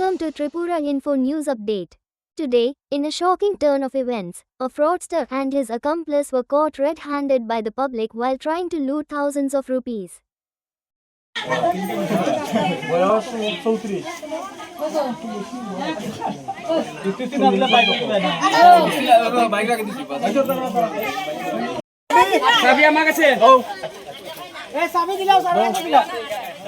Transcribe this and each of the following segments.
Welcome to Tripura Info News Update. Today, in a shocking turn of events, a fraudster and his accomplice were caught red handed by the public while trying to loot thousands of rupees.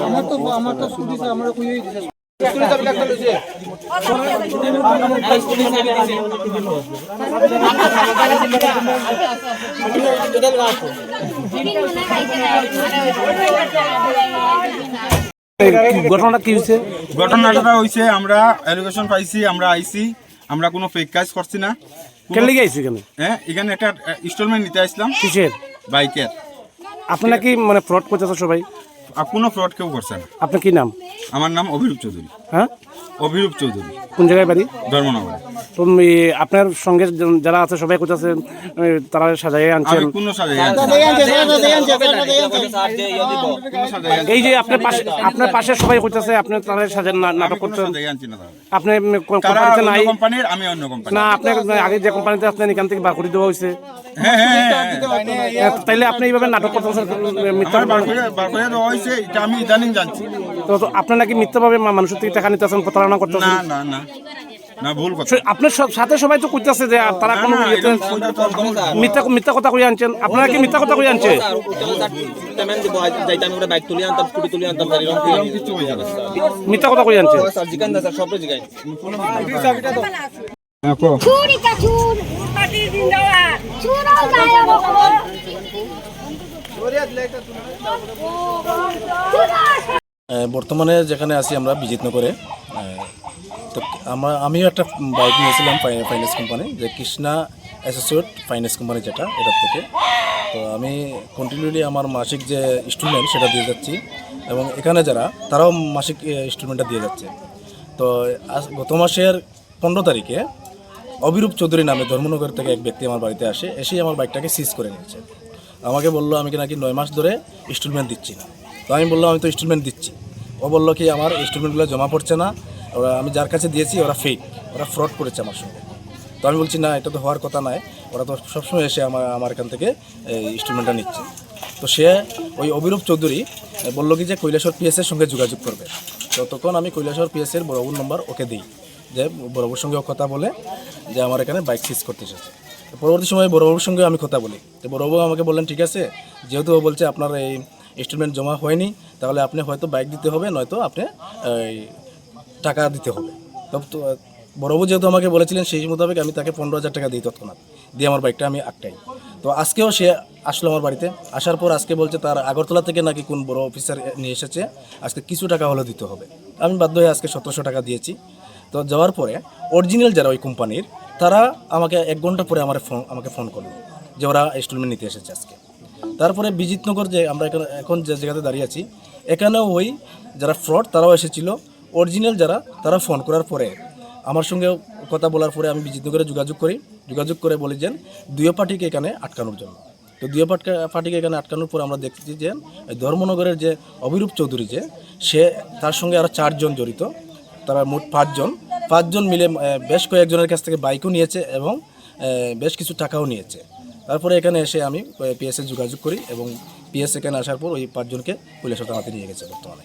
আমার তো আমার তো সুদিছে আমার কইই দিছে ঘটনাটা কি হয়েছে ঘটনাটা হয়েছে আমরা এলিগেশন পাইছি আমরা আইছি আমরা কোনো ফেক কাজ করছি না। কোনো- কেন লেগে আইছে এখানে? হ্যাঁ এখানে একটা ইনস্টলমেন্ট নিতে আসলাম। কিসের? বাইকের। আপনারা কি মানে ফ্রড করতেছে সবাই? আর কোনো ফ্রড কেউ করছে না। আপনার কি নাম? আমার নাম অভিরূপ চৌধুরী। হ্যাঁ? অভিরূপ চৌধুরী। কোন জায়গায় বাড়ি? ধর্মনগরে। তো আপনার সঙ্গে যারা আছে সবাই করতেছে তারা সাজাই আনছেন। এই যে আপনার পাশে আপনার পাশে সবাই করতেছে আপনি তারা সাজেন নাটক করছেন। আপনি কোম্পানিতে নাই? কোম্পানির আমি অন্য কোম্পানি না আপনার আগে যে কোম্পানিতে আসলেন এখান থেকে বার করে দেওয়া হয়েছে। হ্যাঁ হ্যাঁ হ্যাঁ তাইলে আপনি এইভাবে নাটক করতেছেন মিথ্যা আমি ইদানিং জানছি। তো তো আপনি নাকি মিথ্যাভাবে মা- মানুষের থেকে টাকা নিতেছেন প্রতারণা করতেছেন? না না না। না ভুল কথা। আপনার সব- সাথে সবাই তো করতেছে যে তারা কোনো একদম মিথ্যা মিথ্যা কথা কই আনছেন। আপনারা কি মিথ্যা কথা কই আনছে পেমেন্ট দিব যাইতাম করে বাইক তুলি আনতাম স্কুটি তুলি আনতাম গাড়ি রং এরকম কিছু হয়েছে না মিথ্যা কথা কই আনছে স্যার জিগান স্যার সব জিগাই চুরি কা চুর পাটি দিন আহ, বর্তমানে যেখানে আছি আমরা বিজিতনগরে। তো আমার, আমিও একটা বাইক নিয়েছিলাম ফাই- ফাইন্যান্স কোম্পানি যে কৃষ্ণা অ্যাসোসিয়েট ফাইন্যান্স কোম্পানি যেটা, এটার থেকে। তো আমি কন্টিনিউলি আমার মাসিক যে ইনস্টলমেন্ট সেটা দিয়ে যাচ্ছি। এবং এখানে যারা, তারাও মাসিক ইনস্টলমেন্টটা দিয়ে যাচ্ছে। তো গত মাসের পনেরো তারিখে অবিরূপ চৌধুরী নামে ধর্মনগর থেকে এক ব্যক্তি আমার বাড়িতে আসে, এসেই আমার বাইকটাকে সিজ করে নিয়েছে। আমাকে বলল, আমি কি নাকি নয় মাস ধরে ইনস্টলমেন্ট দিচ্ছি না? তো আমি বললাম, আমি তো ইনস্টলমেন্ট দিচ্ছি। ও বলল কি, আমার ইনস্টলমেন্টগুলো জমা পড়ছে না, ওরা, আমি যার কাছে দিয়েছি, ওরা ফেক ওরা ফ্রড করেছে আমার সঙ্গে। তো আমি বলছি, না, এটা তো হওয়ার কথা নয়, ওরা তো সবসময় এসে আমার আমার এখান থেকে এই ইনস্টলমেন্টটা নিচ্ছে। তো সে ওই অবিরূপ চৌধুরী বলল কি যে কৈলাসর পিএসের সঙ্গে যোগাযোগ করবে। তো তখন আমি কৈলাসর পিএসের বড়বুর নম্বর ওকে দিই, যে বড়বুর সঙ্গে ও কথা বলে যে আমার এখানে বাইক সিজ করতে এসেছে। পরবর্তী সময়ে বড়বাবুর সঙ্গে আমি কথা বলি। তো বড়বাবু আমাকে বললেন, ঠিক আছে, যেহেতু ও বলছে আপনার এই ইনস্টলমেন্ট জমা হয়নি, তাহলে আপনি হয়তো বাইক দিতে হবে, নয়তো আপনি টাকা দিতে হবে। তো বড়বাবু যেহেতু আমাকে বলেছিলেন, সেই মোতাবেক আমি তাকে পনেরো হাজার টাকা দিই তৎক্ষণাৎ। দিয়ে আমার বাইকটা আমি আটকাই। তো আজকেও সে আসলো আমার বাড়িতে। আসার পর আজকে বলছে, তার আগরতলা থেকে নাকি কোন বড় অফিসার নিয়ে এসেছে, আজকে কিছু টাকা হলে দিতে হবে। আমি বাধ্য হয়ে আজকে সতেরোশো টাকা দিয়েছি। তো যাওয়ার পরে অরিজিনাল যারা ওই কোম্পানির তারা আমাকে এক ঘণ্টা পরে আমার ফোন, আমাকে ফোন করল যে ওরা ইনস্টলমেন্ট নিতে এসেছে আজকে। তারপরে বিজিতনগর যে আমরা এখানে এখন যে জায়গাতে দাঁড়িয়ে আছি, এখানেও ওই যারা ফ্রড তারাও এসেছিল। অরিজিনাল যারা, তারা ফোন করার পরে, আমার সঙ্গে কথা বলার পরে আমি বিজিতনগরে যোগাযোগ করি। যোগাযোগ করে বলি যে দুই পার্টিকে এখানে আটকানোর জন্য। তো পাটকা পার্টিকে এখানে আটকানোর পর আমরা দেখছি যে ধর্মনগরের যে অভিরূপ চৌধুরী যে, সে তার সঙ্গে আরও চারজন জড়িত। তারা মোট পাঁচজন। পাঁচজন মিলে বেশ কয়েকজনের কাছ থেকে বাইকও নিয়েছে এবং বেশ কিছু টাকাও নিয়েছে তারপরে এখানে এসে আমি পিএসএ যোগাযোগ করি এবং পিএস এখানে আসার পর ওই পাঁচজনকে পুলিশ হাতে নিয়ে গেছে বর্তমানে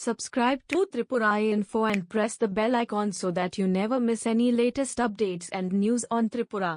Subscribe to Tripura Info and press the bell icon so that you never miss any latest updates and news on Tripura.